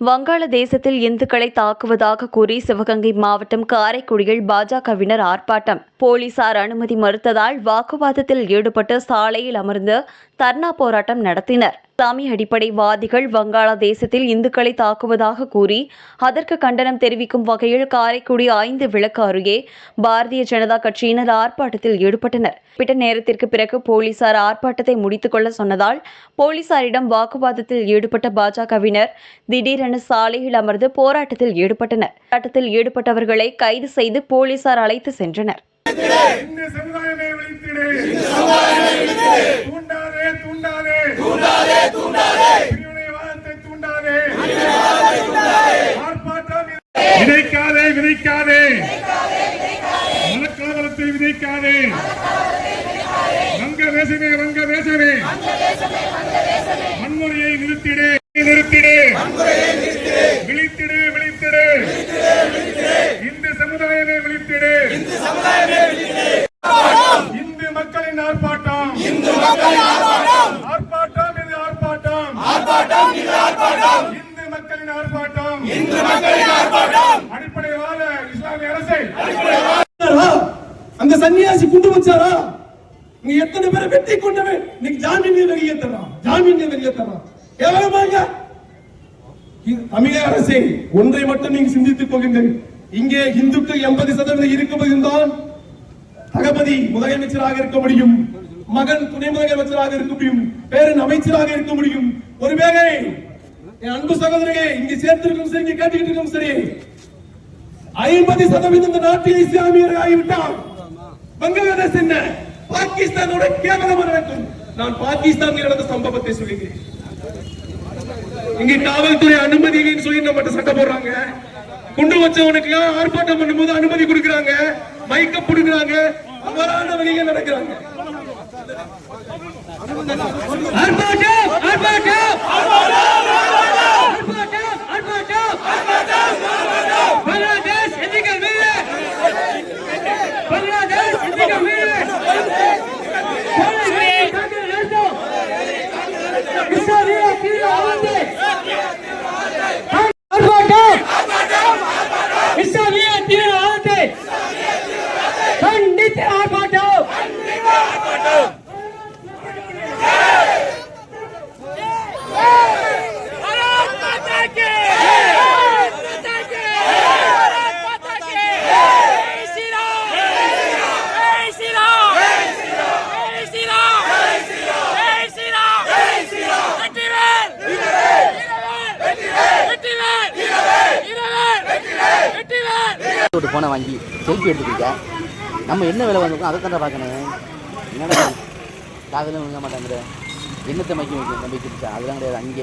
வங்காளதேசத்தில் இந்துக்களை தாக்குவதாக கூறி சிவகங்கை மாவட்டம் காரைக்குடியில் பாஜகவினர் ஆர்ப்பாட்டம். போலீசார் அனுமதி மறுத்ததால் வாக்குவாதத்தில் ஈடுபட்டு சாலையில் அமர்ந்து தர்ணா போராட்டம் நடத்தினர். இஸ்லாமிய அடிப்படைவாதிகள் வங்காளதேசத்தில் இந்துக்களை தாக்குவதாக கூறி அதற்கு கண்டனம் தெரிவிக்கும் வகையில் காரைக்குடி ஐந்து விளக்கு அருகே பாரதிய ஜனதா கட்சியினர் ஆர்ப்பாட்டத்தில் ஈடுபட்டனர். குறிப்பிட்ட நேரத்திற்கு பிறகு போலீசார் ஆர்ப்பாட்டத்தை முடித்துக் கொள்ள சொன்னதால் போலீசாரிடம் வாக்குவாதத்தில் ஈடுபட்ட பாஜகவினர் திடீரென சாலையில் அமர்ந்து போராட்டத்தில் ஈடுபட்டனர். போராட்டத்தில் ஈடுபட்டவர்களை கைது செய்து போலீசார் அழைத்து சென்றனர். விதைக்காதே விதைக்காதே. மனக்காதலத்தை விதைக்காதே. ரங்க வேசமே ரங்க வேசமே. வன்முறையை நிறுத்திடு நிறுத்திடு. விழித்திடு விழித்திடு இந்து சமுதாயமே விழித்திடு இந்து மக்களின் ஆர்ப்பாட்டம் இந்து மக்களின் ஆர்ப்பாட்டம் ஆர்ப்பாட்டம் இது ஆர்ப்பாட்டம் ஆர்ப்பாட்டம் இது ஆர்ப்பாட்டம் இந்து மக்களின் ஆர்ப்பாட்டம் இந்து அந்த சன்னியாசி குண்டு வச்சாரா? நீ எத்தனை பேரை வெட்டி கொண்டவன் இன்னைக்கு ஜாமீன்ல வெளியேற்றலாம் ஜாமீன் வெளியேற்றலாம் கேவலமாங்க இது தமிழக அரசே ஒன்றை மட்டும் நீங்க சிந்தித்துக் கொள்ளுங்கள். இங்கே இந்துக்கள் எண்பது சதவீதம் இருக்கும்போதுதான் தளபதி முதலமைச்சராக இருக்க முடியும். மகன் துணை முதலமைச்சராக இருக்க முடியும். பேரன் அமைச்சராக இருக்க முடியும். ஒருவேளை என் அன்பு சகோதரர்களே இங்க சேர்த்திருக்கும் சரி இங்க கேட்டுக்கிட்டு இருக்கும் சரி ஐம்பது சதவீதம் இந்த நாட்டில் இஸ்லாமியர் ஆகிவிட்டார் பங்களாதேஷ் என்ன? பாகிஸ்தானோட கேவலமான நடக்கும் நான் பாகிஸ்தான் நடந்த சம்பவத்தை சொல்லுகிறேன். இங்க காவல்துறை அனுமதி சொல்லி நம்ம சட்டம் போடுறாங்க. குண்டு வச்சவனுக்கு ஆர்ப்பாட்டம் பண்ணும்போது அனுமதி கொடுக்கறாங்க? மைக்க புடுக்குறாங்க அவரான வழியில நடக்கிறாங்க. ஒரு ஃபோனை வாங்கி செல்ஃபி எடுத்துக்கிட்ட நம்ம என்ன வேலை வந்திருக்கோம் அதை தானே பார்க்கணும். என்னடா காதலும் விழுங்க மாட்டாங்கிற என்னத்தை மைக்க வைக்க நம்பிக்கிட்டு அதெல்லாம் கிடையாது. அங்கே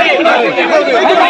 மைக் வந்துருச்சு